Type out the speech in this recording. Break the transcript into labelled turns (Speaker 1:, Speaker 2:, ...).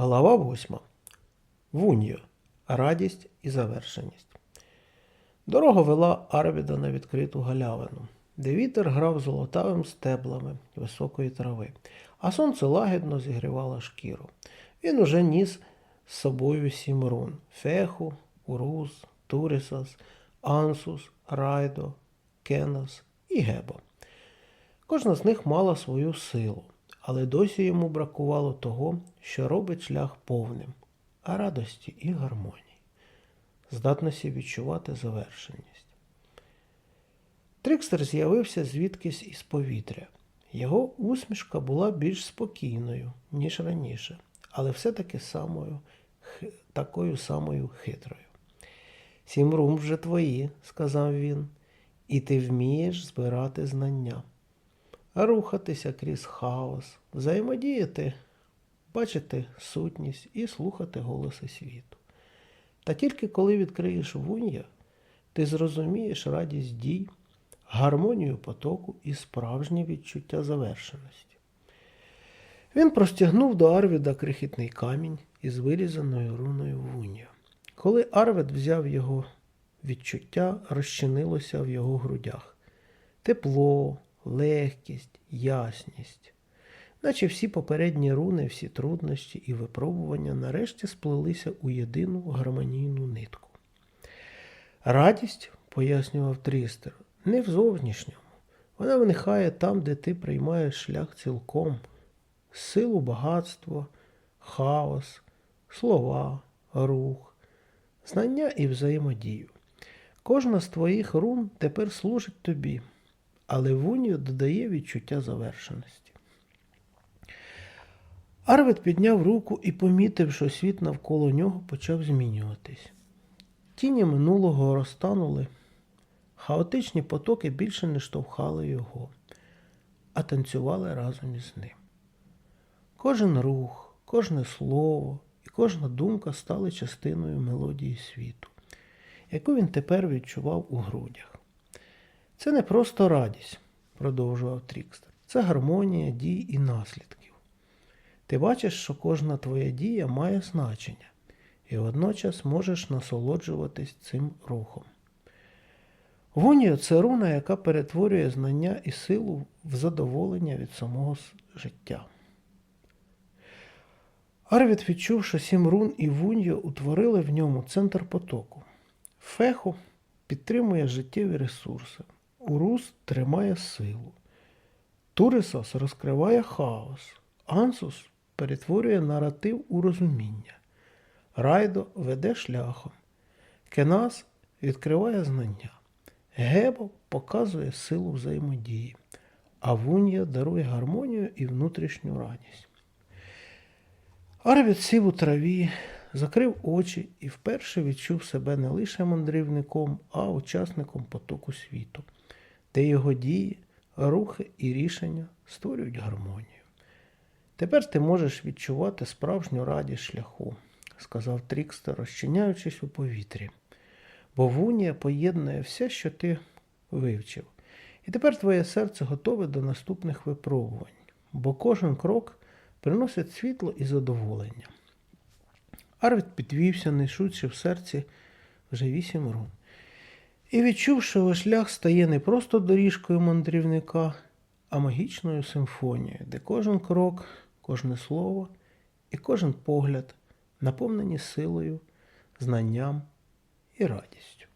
Speaker 1: Глава 8. Вуньо. Радість і завершеність. Дорога вела Арвіда на відкриту галявину, де вітер грав золотавим стеблами високої трави, а сонце лагідно зігрівало шкіру. Він уже ніс з собою сім рун Феху, Урус, Турісас, Ансус, Райдо, Кенос і Гебо. Кожна з них мала свою силу, але досі йому бракувало того, що робить шлях повним, а радості і гармонії, здатності відчувати завершеність. Трикстер з'явився звідкись із повітря. Його усмішка була більш спокійною, ніж раніше, але все-таки самою, такою самою хитрою. Сім рум вже твої, сказав він, і ти вмієш збирати знання рухатися крізь хаос, взаємодіяти, бачити сутність і слухати голоси світу. Та тільки коли відкриєш вунья, ти зрозумієш радість дій, гармонію потоку і справжнє відчуття завершеності. Він простягнув до Арвіда крихітний камінь із вирізаною руною вунья. Коли Арвід взяв його, відчуття розчинилося в його грудях. Тепло, легкість, ясність. Наче всі попередні руни, всі труднощі і випробування нарешті сплелися у єдину гармонійну нитку. Радість, пояснював Трістер, не в зовнішньому. Вона виникає там, де ти приймаєш шлях цілком, силу багатства, хаос, слова, рух, знання і взаємодію. Кожна з твоїх рун тепер служить тобі, але вунію додає відчуття завершеності. Арвид підняв руку і помітив, що світ навколо нього почав змінюватись. Тіні минулого розтанули, хаотичні потоки більше не штовхали його, а танцювали разом із ним. Кожен рух, кожне слово і кожна думка стали частиною мелодії світу, яку він тепер відчував у грудях. Це не просто радість, продовжував Трікстер. Це гармонія дій і наслідків. Ти бачиш, що кожна твоя дія має значення, і водночас можеш насолоджуватись цим рухом. Гунія це руна, яка перетворює знання і силу в задоволення від самого життя. Арвід відчув, що сім рун і вуньо утворили в ньому центр потоку. Феху підтримує життєві ресурси. Урус тримає силу. Турисос розкриває хаос. Ансус перетворює наратив у розуміння. Райдо веде шляхом. Кенас відкриває знання. Гебо показує силу взаємодії, а Вунія дарує гармонію і внутрішню радість. Арвід сів у траві, закрив очі і вперше відчув себе не лише мандрівником, а учасником потоку світу, де його дії, рухи і рішення створюють гармонію. Тепер ти можеш відчувати справжню радість шляху, сказав Трікстер, розчиняючись у повітрі. Бо вунія поєднує все, що ти вивчив. І тепер твоє серце готове до наступних випробувань, бо кожен крок приносить світло і задоволення. Арвід підвівся, несучи в серці вже вісім рун. І відчув, що його шлях стає не просто доріжкою мандрівника, а магічною симфонією, де кожен крок, кожне слово і кожен погляд наповнені силою, знанням і радістю.